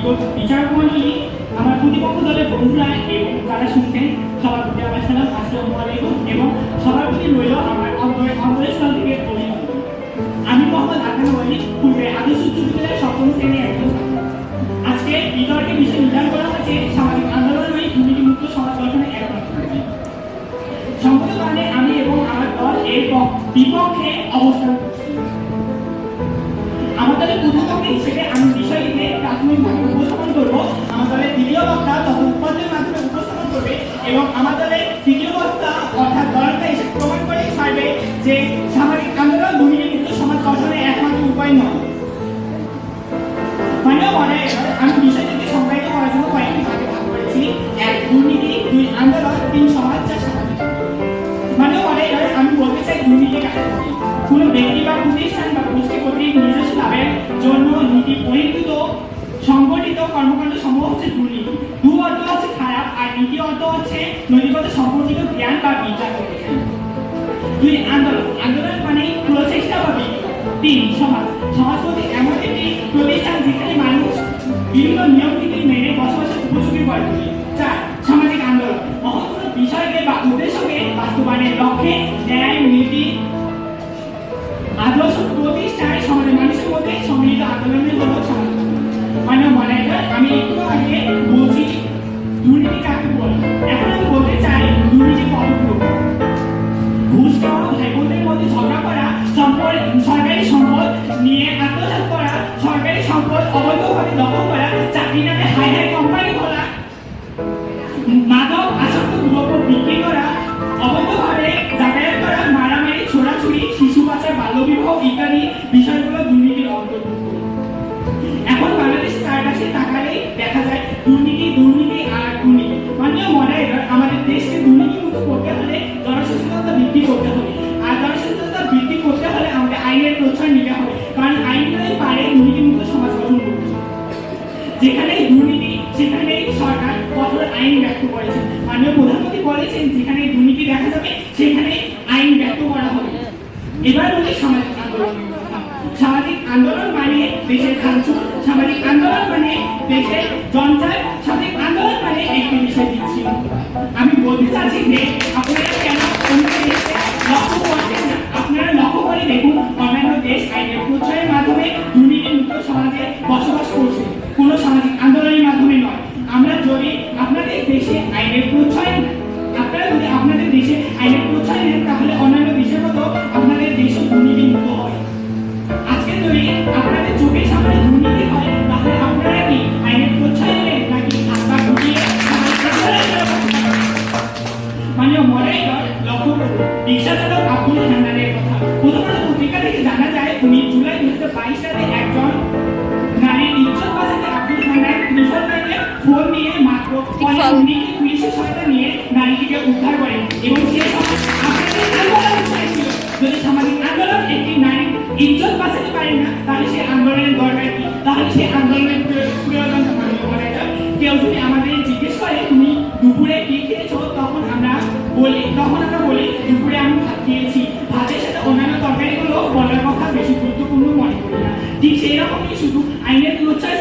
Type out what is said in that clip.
বিচারক মন্ডলী আমার প্রতিপক্ষ দলের বন্ধুরা এবং যারা শুনছেন, সবার প্রতি আমার সালাম, আসসালামু আলাইকুম, এবং সবার প্রতি রইল আমার অন্তরের অন্তরস্থল থেকে অভিনন্দন। আমি মোহাম্মদ আকান ওয়ালি পূর্বে আদর্শ উচ্চ বিদ্যালয়ের সপ্তম শ্রেণির একজন ছাত্র। আজকে বিতর্কের বিষয় নির্ধারণ করা হয়েছে সামাজিক আন্দোলনের দুর্নীতিমুক্ত সমাজ গঠনের এক। সংগত কারণে আমি এবং আমার দল এর বিপক্ষে অবস্থান করছি। আমার দলের প্রতিপক্ষ হিসেবে আমি বিষয়টিকে প্রাথমিকভাবে উপস্থাপন করব আমার দলের দ্বিতীয় বক্তা তথা উপাধ্যের মাধ্যমে উপস্থাপন করবে এবং আমার দলের তৃতীয় বক্তা অর্থাৎ দলটা এসে প্রমাণ করে যে সামাজিক আন্দোলন দুর্নীতিমুক্ত সমাজ গঠনের একমাত্র উপায় নয়। মানেও মনে আমি বিষয়টিকে সংজ্ঞায়িত করার জন্য কয়েকটি ভাগে ভাগ করেছি। এক, দুর্নীতি, দুই, আন্দোলন, তিন, সমাজ কর্মকাণ্ড সমূহ হচ্ছে দুর্নীতি। দু অর্থ হচ্ছে খারাপ, আর নীতি অর্থ হচ্ছে নৈতিকতা সম্পর্কিত জ্ঞান বা বিজ্ঞান করেছেন দুই, আন্দোলন। আন্দোলন মানে প্রচেষ্টা বা তিন, সমাজ। সমাজ বলতে এমন একটি প্রতিষ্ঠান যেখানে মানুষ বিভিন্ন নিয়ম নীতি মেনে বসবাসের উপযোগী করে। তোলে চার, সামাজিক আন্দোলন। মহৎ বিষয়কে বা উদ্দেশ্যকে বাস্তবায়নের লক্ষ্যে ন্যায়, নীতি, আদর্শ মধ্যে ঝগড়া করা সরকারি সম্পদ নিয়ে আত্মসাৎ করা, সরকারি সম্পদ অবৈধভাবে দখল করা, চাকরি নামে হাই হাই কোম্পানি খোলা, মাদক আসক্ত দ্রব্য বিক্রি করা, অবৈধভাবে যাতায়াত করা, মারামারি, ছোড়াছুড়ি, শিশু পাচার বাল্যবিবাহ ইত্যাদি বিষয়গুলো দুর্নীতির অন্তর্ভুক্ত। এখন বাংলাদেশ চারপাশে তাকালেই দেখা যায় দুর্নীতি দুর্নীতি আর যেখানে দুর্নীতি সেখানে সরকার কঠোর আইন ব্যক্ত করেছেন মাননীয় প্রধানমন্ত্রী বলেছেন যেখানে দুর্নীতি দেখা যাবে সেখানে আইন ব্যক্ত করা হবে। এবার বলি সামাজিক আন্দোলন। সামাজিক আন্দোলন মানে দেশের ভাঙচুর সামাজিক আন্দোলন মানে দেশের জঞ্জাল সামাজিক আন্দোলন মানে একটি বিষয় দিচ্ছি। আমি বলতে চাচ্ছি যে আপনারা কেন লক্ষ্য করছেন না? আপনারা লক্ষ্য করে দেখুন অন্যান্য দেশ আইনের প্রচারের ফোন নিয়ে মাত্র পরে উনিকে পুলিশের সহায়তা নিয়ে নারীটিকে উদ্ধার করেন এবং সে আপনাদের আন্দোলন হয়েছিল যদি সামাজিক আন্দোলন একটি নারী ইজ্জত বাঁচাতে পারে না তাহলে সে আন্দোলনের দরকার কি? তাহলে সে আন্দোলনের প্রয়োজন কেউ যদি আমাদের জিজ্ঞেস করে তুমি দুপুরে কি খেয়েছো? তখন আমরা বলি তখন আমরা বলি দুপুরে আমি ভাত খেয়েছি। ভাতের সাথে অন্যান্য তরকারিগুলো বলার কথা বেশি গুরুত্বপূর্ণ মনে করি না। ঠিক সেই রকমই শুধু আইনের প্রচার